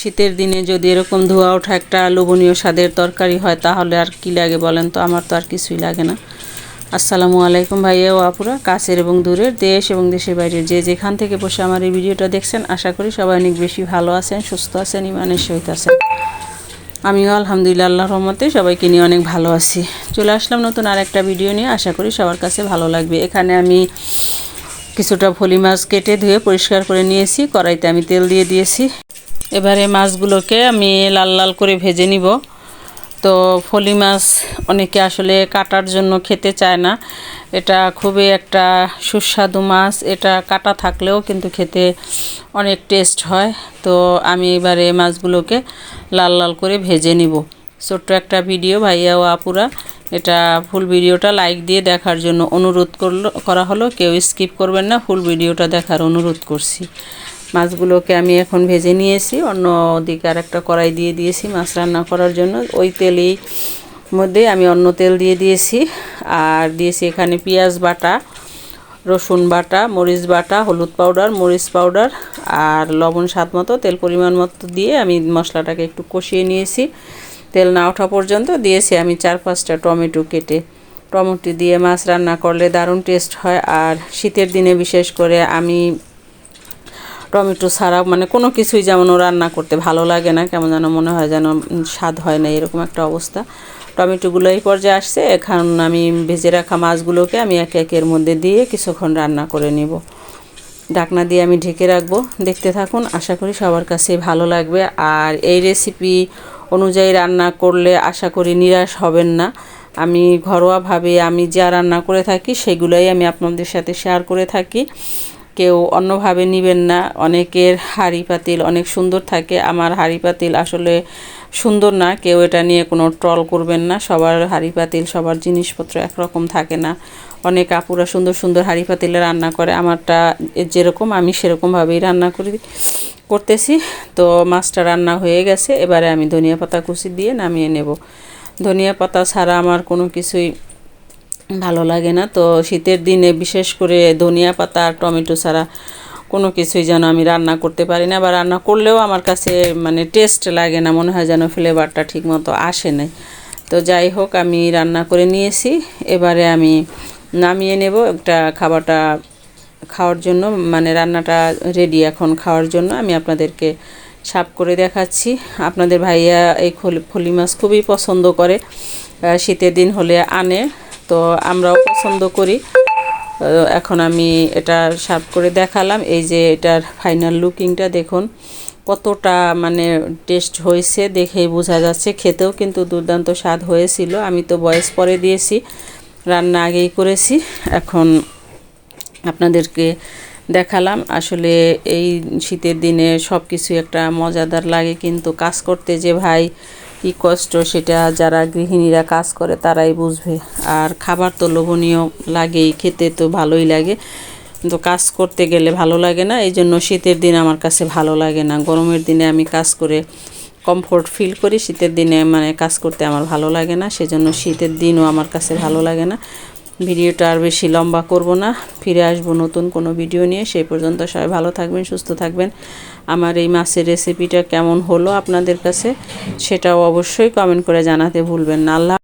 শীতের দিনে যদি এরকম ধোয়া ওঠা একটা লোভনীয় স্বাদের তরকারি হয়, তাহলে আর কি লাগে বলেন তো? আমার তো আর কিছুই লাগে না। আসসালামু আলাইকুম ভাইয়া ও আপুরা, কাছের এবং দূরের দেশ এবং দেশের বাইরের যে যেখান থেকে বসে আমার এই ভিডিওটা দেখছেন, আশা করি সবাই অনেক বেশি ভালো আছেন, সুস্থ আছেন ইমানের সহিত আছেন। আমিও আলহামদুলিল্লাহ আল্লাহর রহমতে সবাইকে নিয়ে অনেক ভালো আছি। চলে আসলাম নতুন আর একটা ভিডিও নিয়ে, আশা করি সবার কাছে ভালো লাগবে। এখানে আমি কিছুটা ফলি মাছ কেটে ধুয়ে পরিষ্কার করে নিয়েছি, কড়াইতে আমি তেল দিয়ে দিয়েছি। এবারে মাছগুলোকে আমি লাল লাল করে ভেজে নিব। তো ফলি মাছ অনেকে আসলে কাটার জন্য খেতে চায় না। এটা খুবই একটা সুস্বাদু মাছ। এটা কাটা থাকলেও কিন্তু খেতে অনেক টেস্ট হয়। তো আমি এবারে মাছগুলোকে লাল লাল করে ভেজে নিব। ছোট্ট একটা ভিডিও, ভাইয়া ও আপুরা। এটা ফুল ভিডিওটা লাইক দিয়ে দেখার জন্য অনুরোধ করল, করা হলো। কেউ স্কিপ করবেন না, ফুল ভিডিওটা দেখার অনুরোধ করছি। মাছগুলোকে আমি এখন ভেজে নিয়েছি। অন্য দিকে আর একটা কড়াই দিয়ে দিয়েছি মাছ রান্না করার জন্য। ওই তেলেই মধ্যে আমি অন্য তেল দিয়ে দিয়েছি। আর দিয়েছি এখানে পেঁয়াজ বাটা, রসুন বাটা, মরিচ বাটা, হলুদ পাউডার, মরিচ পাউডার আর লবণ স্বাদ মতো, তেল পরিমাণ মতো দিয়ে আমি মশলাটাকে একটু কষিয়ে নিয়েছি। তেল না ওঠা পর্যন্ত দিয়েছি আমি চার পাঁচটা টমেটো কেটে। টমেটো দিয়ে মাছ রান্না করলে দারুণ টেস্ট হয়। আর শীতের দিনে বিশেষ করে আমি টমেটো ছাড়া মানে কোনো কিছুই যেমন রান্না করতে ভালো লাগে না, কেমন যেন মনে হয় যেন স্বাদ হয় না, এরকম একটা অবস্থা। টমেটোগুলো এই পর্যায়ে আসছে, এখন আমি ভেজে রাখা মাছগুলোকে আমি এক একের মধ্যে দিয়ে কিছুক্ষণ রান্না করে নিব। ডাকনা দিয়ে আমি ঢেকে রাখব, দেখতে থাকুন, আশা করি সবার কাছে ভালো লাগবে। আর এই রেসিপি অনুযায়ী রান্না করলে আশা করি নিরাশ হবেন না। আমি ঘরোয়াভাবে আমি যা রান্না করে থাকি, সেগুলোই আমি আপনাদের সাথে শেয়ার করে থাকি। কেউ অন্যভাবে নেবেন না। অনেকের হাঁড়ি পাতিল অনেক সুন্দর থাকে। আমার হাঁড়ি পাতিল আসলে সুন্দর না। কেউ এটা নিয়ে কোনো ট্রল করবেন না। সবার হাঁড়ি পাতিল, সবার জিনিসপত্র একরকম থাকে না। অনেক আপুরা সুন্দর সুন্দর হাঁড়ি পাতিলে রান্না করে। আমারটা যেরকম, আমি সেরকমভাবেই রান্না করি, করতেছি। তো মাছটা রান্না হয়ে গেছে। এবারে আমি ধনিয়া পাতা কুচি দিয়ে নামিয়ে নেব। ধনিয়া পাতা ছাড়া আমার কোনো কিছুই ভালো লাগে না। তো শীতের দিনে বিশেষ করে ধনিয়া পাতা আর টমেটো ছাড়া কোনো কিছুই যেন আমি রান্না করতে পারি না বা রান্না করলেও আমার কাছে মানে টেস্ট লাগে না, মনে হয় যেন ফ্লেভারটা ঠিকমতো আসে নাই। তো যাই হোক, আমি রান্না করে নিয়েছি। এবারে আমি নামিয়ে নেব একটা খাবারটা খাওয়ার জন্য মানে রান্নাটা রেডি এখন খাওয়ার জন্য। আমি আপনাদেরকে সাপ করে দেখাচ্ছি। আপনাদের ভাইয়া এই ফলি মাছ খুবই পছন্দ করে। শীতের দিন হলে আনে। তো আমরাও পছন্দ করি। এখন আমি এটা সার্ভ করে দেখালাম। এই যে এটার ফাইনাল লুকিংটা দেখুন, কতটা মানে টেস্ট হয়েছে দেখেই বোঝা যাচ্ছে। খেতেও কিন্তু দুর্দান্ত স্বাদ হয়েছিল। আমি তো বয়স পরে দিয়েছি, রান্না আগেই করেছি। এখন আপনাদেরকে দেখালাম। আসলে এই শীতের দিনে সব কিছু একটা মজাদার লাগে, কিন্তু কাজ করতে যে ভাই কী কষ্ট সেটা যারা গৃহিণীরা কাজ করে তারাই বুঝবে। আর খাবার তো লোভনীয় লাগেই, খেতে তো ভালোই লাগে। কিন্তু কাজ করতে গেলে ভালো লাগে না এই জন্য শীতের দিন আমার কাছে ভালো লাগে না। গরমের দিনে আমি কাজ করে কমফোর্ট ফিল করি, শীতের দিনে মানে কাজ করতে আমার ভালো লাগে না, সেজন্য শীতের দিনও আমার কাছে ভালো লাগে না। ভিডিওটা আর বেশি লম্বা করব না, ফিরে আসব নতুন কোনো ভিডিও নিয়ে। সেই পর্যন্ত সবাই ভালো থাকবেন, সুস্থ থাকবেন। আমার এই মাছের রেসিপিটা কেমন হলো আপনাদের কাছে, সেটাও অবশ্যই কমেন্ট করে জানাতে ভুলবেন না। আল্লাহ